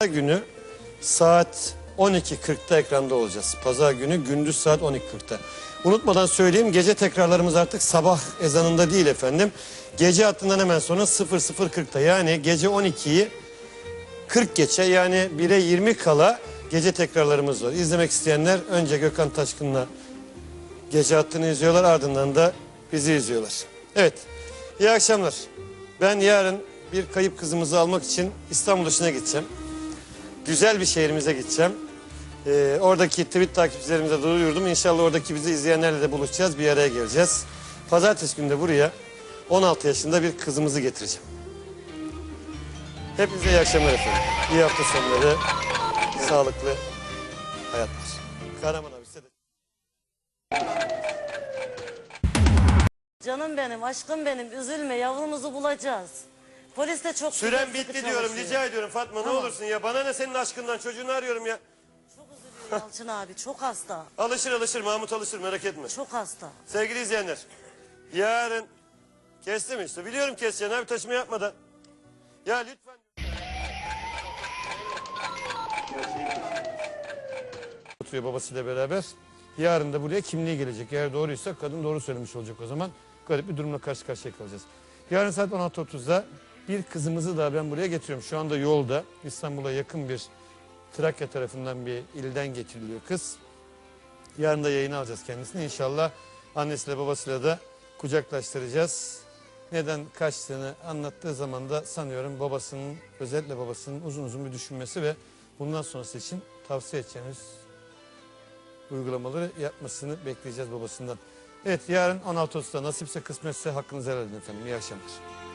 Pazar günü saat 12.40'da ekranda olacağız. Pazar günü gündüz saat 12.40'da. Unutmadan söyleyeyim gece tekrarlarımız artık sabah ezanında değil efendim. Gece hattından hemen sonra 00.40'da yani gece 12'yi 40 geçe yani 1'e 20 kala gece tekrarlarımız var. İzlemek isteyenler önce Gökhan Taşkın'la gece hattını izliyorlar ardından da bizi izliyorlar. Evet iyi akşamlar. Ben yarın bir kayıp kızımızı almak için İstanbul dışına gideceğim güzel bir şehrimize gideceğim. Ee, oradaki tweet takipçilerimize duyurdum. İnşallah oradaki bizi izleyenlerle de buluşacağız. Bir araya geleceğiz. Pazartesi günü de buraya 16 yaşında bir kızımızı getireceğim. Hepinize iyi akşamlar efendim. İyi hafta sonları, sağlıklı hayatlar. Kahraman abi size de. Canım benim, aşkım benim, üzülme yavrumuzu bulacağız. Polis de çok Süren sıkı bitti diyorum. çalışıyor. Rica ediyorum Fatma ne Tamam. olursun ya. Bana ne senin aşkından çocuğunu arıyorum ya. Çok üzülüyor Yalçın abi, çok hasta, Alışır alışır Mahmut alışır merak etme. çok hasta. Sevgili izleyenler, yarın kestim işte. Biliyorum keseceğini abi taşıma yapmadan. Ya lütfen. Oturuyor babasıyla beraber. Yarın da buraya kimliği gelecek. Eğer doğruysa kadın doğru söylemiş olacak o zaman. Garip bir durumla karşı karşıya kalacağız. Yarın saat 16.30'da bir kızımızı da ben buraya getiriyorum. Şu anda yolda İstanbul'a yakın bir Trakya tarafından bir ilden getiriliyor kız. Yarın da yayına alacağız kendisini. İnşallah annesiyle babasıyla da kucaklaştıracağız. Neden kaçtığını anlattığı zaman da sanıyorum babasının, özellikle babasının uzun uzun bir düşünmesi ve bundan sonrası için tavsiye edeceğimiz uygulamaları yapmasını bekleyeceğiz babasından. Evet yarın 16.30'da nasipse kısmetse hakkınızı helal edin efendim. İyi akşamlar.